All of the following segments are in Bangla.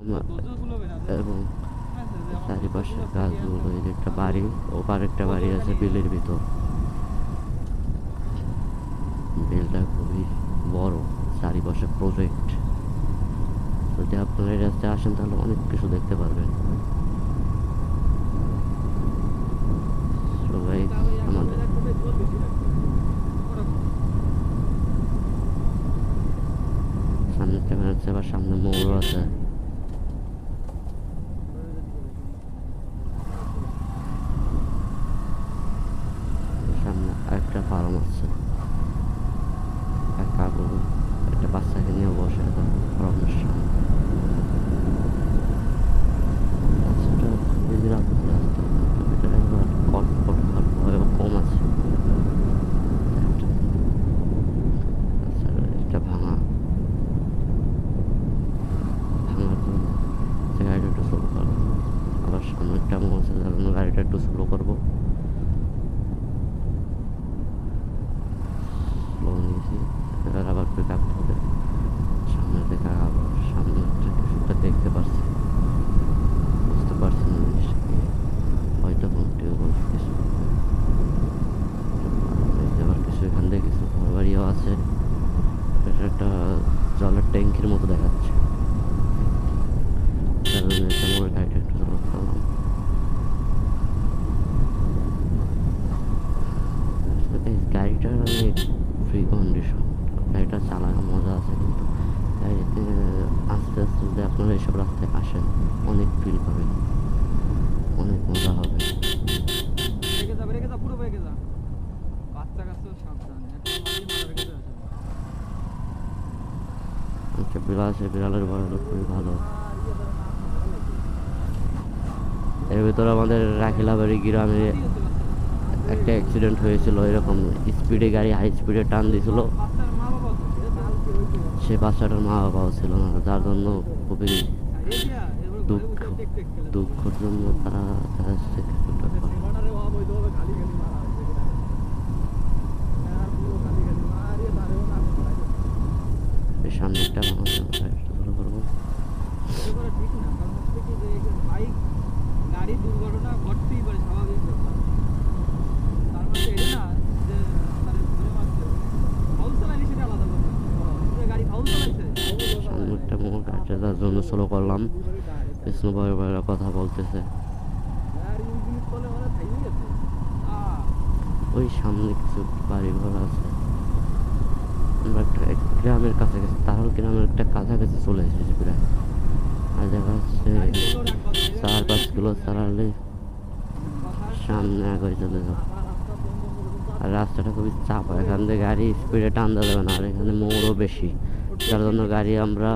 এবং চারিপাশে গাছগুলো, এই একটা বাড়ি, ওপার একটা বাড়ি আছে বিলের ভিতর। বিলটা খুবই বড়, চারিপাশে প্রজেক্ট যদি আপনারা এই রাস্তায় আসেন, তাহলে অনেক কিছু দেখতে পারবেন। আমাদের সামনে ক্যামেরা আছে, আবার সামনে মৌর আছে সামনে আরেকটা ফার্ম আছে আর কাকু একটা বাচ্চাকে নিয়ে বসে আছে ফার্মের সামনে রাস্তাটা খুবই নিরাপদ রাস্তা এটা একবার কটকট হওয়ার ভয়ও কম আছে রাস্তাটা এটা ভাঙা ভাঙার জন্য সে গাড়িটা একটু স্লো করব আবার গাড়িটা একটু স্লো করব। স্লো নিয়েছি, এবার আবার পিক আপ হবে। সামনে দেখা আবার, সামনে কিছুটা দেখতে পারছি। বুঝতে পারছি না হয়তো কন্টিনিউ করছি কিছু। আবার কিছু এখান থেকে কিছু ঘর বাড়িও আছে। এটা একটা জলের ট্যাঙ্কির মতো দেখাচ্ছে তার জন্য একটা মোড় গাড়িটা একটু স্লো করলাম এই গাড়িটার অনেক ফ্রি কন্ডিশন গাড়িটা চালানো মজা আছে কিন্তু। গাড়িতে আস্তে আস্তে যদি আপনারা এইসব রাস্তায় আসেন অনেক ফিল পাবেন। অনেক মজা হবে। একটা বিড়াল আছে বিড়ালের বয়স খুবই ভালো। এর ভিতরে আমাদের রাখিলাবাড়ি গ্রামে একটা অ্যাক্সিডেন্ট হয়েছিল, এরকম স্পিডে গাড়ি হাই স্পিডে টান দিয়েছিল সে বাচ্চাটার মা বাবাও ছিল না, যার জন্য খুবই দুঃখ, দুঃখের জন্য তারা সামনে একটা যার জন্য স্লো করলাম। কৃষ্ণ ভয় কথা বলতেছে। ওই মানে সামনে কিছু বাড়ি ঘর আছে। আমরা একটা গ্রামের কাছে গেছি তাহলে গ্রামের একটা কাছাকাছি চলে এসেছি প্রায়। আর দেখা যাচ্ছে চার পাঁচ কিলো চালালে সামনে আগে চলে যাও। আর রাস্তাটা খুবই চাপা, এখান থেকে গাড়ি স্পিডে টান যাবে না, আর এখানে মোড়ও বেশি। যার জন্য গাড়ি আমরা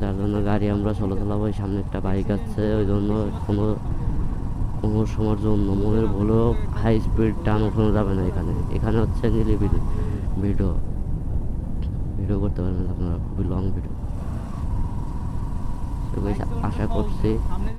যার জন্য গাড়ি আমরা চলো চালাবো সামনে একটা বাইক আছে, ওই জন্য কোনো কোনো সময়ের জন্য মনের ভুলেও হাই স্পিড টান ওঠানো যাবে না এখানে। এখানে হচ্ছে নিলিবিলি ভিডিও ভিডিও করতে পারবেন আপনারা, খুবই লং ভিডিও আশা করছি